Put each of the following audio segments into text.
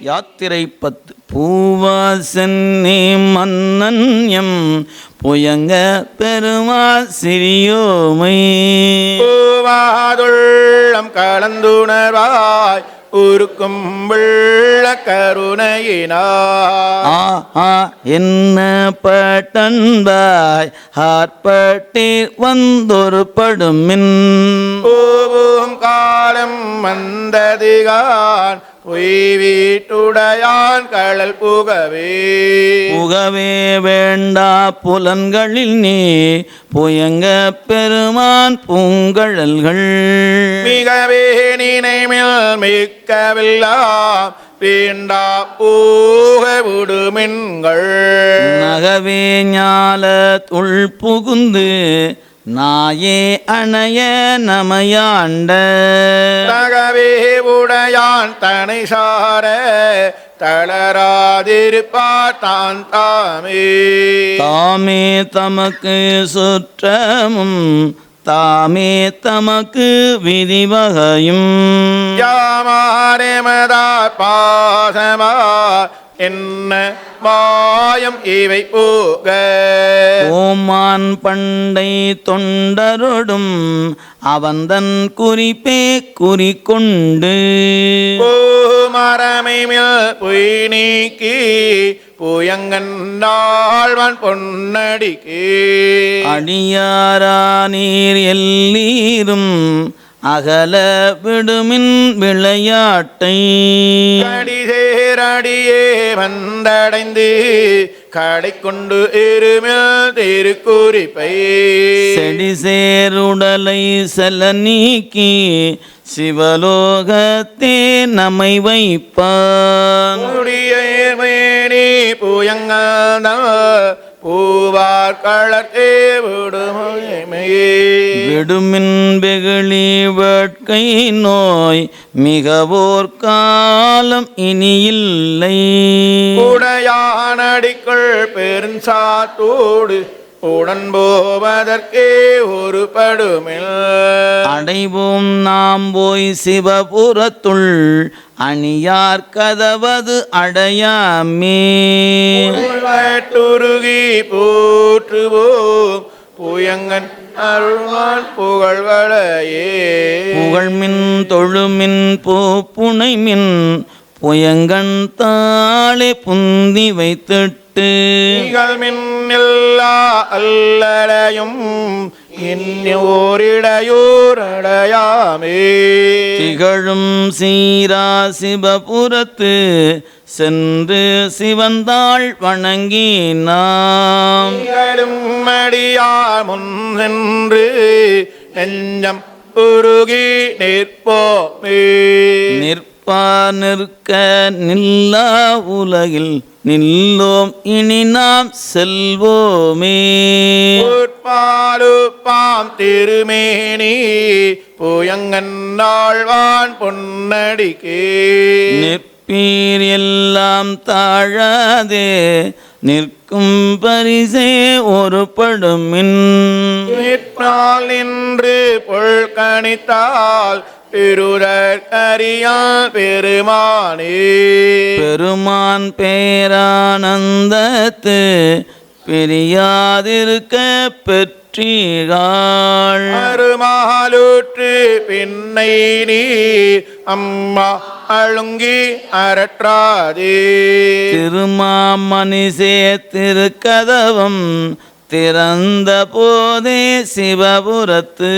யாத்திரை பத்து பூவாசன்னே மன்னன் எம் புயங்க பெருமா சிறியோமை. பூவாதுள்ளம் கலந்துணர்வாய் உருக்கும் வெள்ள கருணையினார் ஆ என்ன பட்டன்பாய் ஆர்ப்பட்டீர் வந்தொரு படுமின் பூவும் காலம் வந்ததிகான் பொய் வீட்டுடையான் கடல் புகவே. புகவே வேண்டா புலன்களில் நீ புயங்க பெருமான் பூங்கழல்கள். மிகவே நினைமில் மிக்கவில்லாம் வேண்டா பூக விடுமின்கள். நகவே ஞால உள் புகுந்து நாயே அணைய நமையாண்ட. தகவே உடையான் தனை சார தளராதிருப்பார் தான் தாமே. தாமே தமக்கு சுற்றமும் தாமே தமக்கு விதிவகையும். யாமாரேமதா பாசமா என்ன மாயம் இவை போக. ஓமான் பண்டை தொண்டரொடும் அவந்தன் குறிப்பே குறிக்கொண்டு. மரமைமில் பொய் நீக்கி புயங்கன் நாள்வன் பொன்னடிக்கு. அடியாரா நீர் எல்லீரும் அகல விடுமின் விளையாட்டை. கடிசேரடியே வந்தடைந்து கடை கொண்டு இருமில் திருக்குறிப்பை. செடி சேருடலை செல நீக்கி சிவலோகத்தே நமை வைப்பான். முடியேமேனி புயங்காத பூவார் களத்தே விடுமையே விடுமின் வெகுளி வேட்கை நோய் மிகவோர் காலம் இனியில்லை. உடையானடிக்குள் பெருஞ்சாத்தோடு உடன் போவதற்கே ஒரு படுமில் அடைவோம் நாம் போய் சிவபுரத்துள் அணியார் கதவது அடையாமே. உள்வட்டுருகி போற்றுவோம் புயங்கன் அருள்வான் புகழ்வளையே புகழ்மின் தொழுமின் பூப்புனைமின் புயங்கன் தாளே புந்தி வைத்திட்டு. மின்னில்லா அல்லலையும் இன்னோரிடையோரடையாமே திகழும் சீரா சிவபுரத்து சென்று சிவந்தாள் வணங்கி நாம். திகழும் அடியார் முன் சென்று நெஞ்சம் உருகி நிற்போமே. நிற்பார் நிற்க நில்லா உலகில் நில்லோம். இனி நாம் செல்வோமே. உட்பாலுப்பாம் திருமேனி புயங்கன் நாழ்வான் பொன்னடிக்கே. நிற்பீர் எல்லாம் தாழாதே நிற்கும் பரிசே ஒரு படுமின் நிற்பால் நின்று பொழ்கணித்தால் பெருதற்கரியால் பெருமானே. பெருமான் பேரானந்தத்து பிரியாதிருக்க பெற்றீர்கள் அருமாலுற்று பின்னை நீ அம்மா அழுங்கி அரற்றாதே. திருமாமணிசே திருக்கதவம் திறந்த போதே சிவபுரத்து.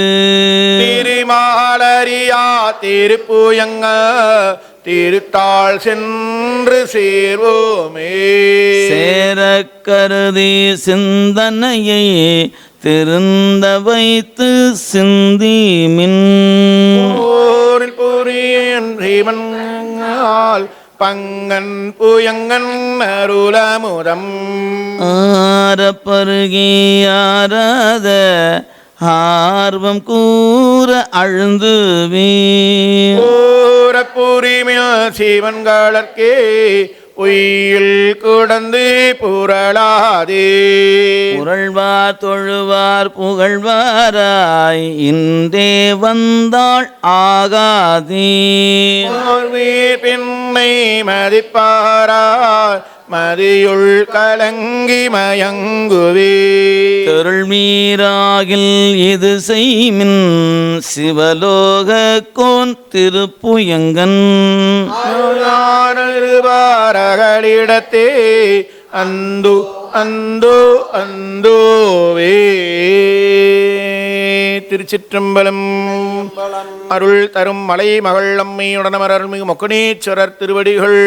திருமாலரியா திருப்புயங்க திருத்தாள் சென்று சேர்வோமே. சேரக் கருதி சிந்தனையை திருந்த வைத்து சிந்திமின் போரில் புரியன் பங்கன் புயங்கன் அருளமுதம். ஆர பருகியாராத ஆர்வம் கூற அழுந்துவே ஓர புரிமில் சிவன்களற்கே பொய்யில் குடந்து புரளாதே. புகழ்வார் தொழுவார் புகழ்வாராய். இன்றே வந்தாள் ஆகாதே. பின்னை மதிப்பாரார். மதியுள் கலங்கி மயங்குவே. தெருள் மீறாகில் இது செய்மின் சிவலோக கோன் திருப்புயங்கன் இருபாரகளிடத்தே அந்து அந்தோ அந்தோவே. திருச்சிற்றம்பலம் அருள் தரும் மலை மகள் அம்மையுடனமர் அருள்மிகு மொக்கனீஸ்வரர் திருவடிகள்.